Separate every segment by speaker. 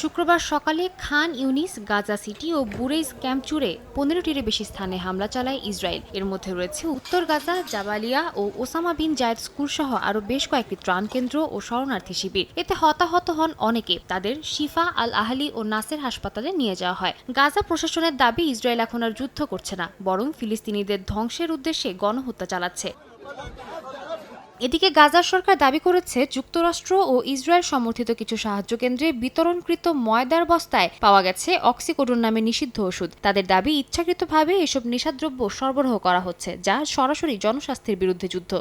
Speaker 1: শুক্রবার সকালে Khan, Younis, Gaza City ও বুরেইজ ক্যাম্প জুড়ে পনেরোটির বেশি স্থানে হামলা চালায় ইসরায়েল। এর মধ্যে রয়েছে উত্তর গাজা, জাবালিয়া ও ওসামা বিন জায়েদ স্কুল সহ আরও বেশ কয়েকটি ত্রাণ কেন্দ্র ও শরণার্থী শিবির। এতে হতাহত হন অনেকে। তাদের শিফা আল আহলি ও নাসের হাসপাতালে নিয়ে যাওয়া হয়। গাজা প্রশাসনের দাবি, ইসরায়েল এখন আর যুদ্ধ করছে না, বরং ফিলিস্তিনিদের ধ্বংসের উদ্দেশ্যে গণহত্যা চালাচ্ছে। এদিকে গাজার সরকার দাবি করেছে যুক্তরাষ্ট্র ও ইসরায়েল সমর্থিত কিছু সাহায্য কেন্দ্রে বিতরণকৃত ময়দার বস্তায় পাওয়া গেছে অক্সিকোডন নামে নিষিদ্ধ ওষুধ। তাদের দাবি, ইচ্ছাকৃতভাবে এসব নেশাদ্রব্য সরবরাহ করা হচ্ছে, যা সরাসরি জনস্বাস্থ্যের বিরুদ্ধে যুদ্ধ।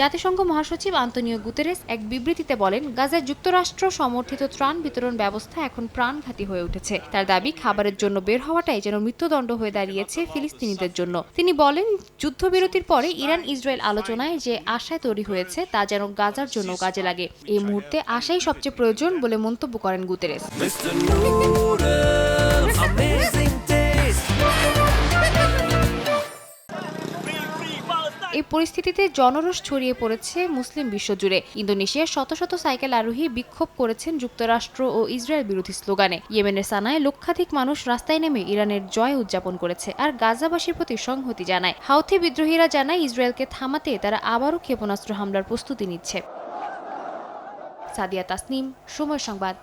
Speaker 1: জাতিসংঘ মহাসচিব আন্তনিও গুতেরেস এক বিবৃতিতে বলেন, গাজায় যুক্তরাষ্ট্র সমর্থিত ত্রাণ বিতরণ ব্যবস্থা এখন প্রাণঘাতী হয়ে উঠেছে। তার দাবি, খাবারের জন্য বের হওয়াটাই যেন মৃত্যুদণ্ড হয়ে দাঁড়িয়েছে ফিলিস্তিনিদের জন্য। তিনি বলেন, যুদ্ধবিরতির পরে ইরান ইসরায়েল আলোচনায় যে আশায় তৈরি হয়েছে, তা যেন গাজার জন্য কাজে লাগে। এই মুহূর্তে আশাই সবচেয়ে প্রয়োজন বলে মন্তব্য করেন গুতেরেস। এই পরিস্থিতিতে জনরোষ ছড়িয়ে পড়েছে মুসলিম বিশ্বজুড়ে। ইন্দোনেশিয়ার শত শত সাইকেল আরোহী বিক্ষোভ করেছেন যুক্তরাষ্ট্র ও ইসরায়েল বিরোধী স্লোগানে। ইয়েমেনের সানায় লক্ষাধিক মানুষ রাস্তায় নেমে ইরানের জয় উদযাপন করেছে আর গাজাবাসীর প্রতি সংহতি জানায়। হাউথি বিদ্রোহীরা জানায়, ইসরায়েলকে থামাতে তারা আবারও ক্ষেপণাস্ত্র হামলার প্রস্তুতি নিচ্ছে। সাদিয়া তাসনিম, সময় সংবাদ।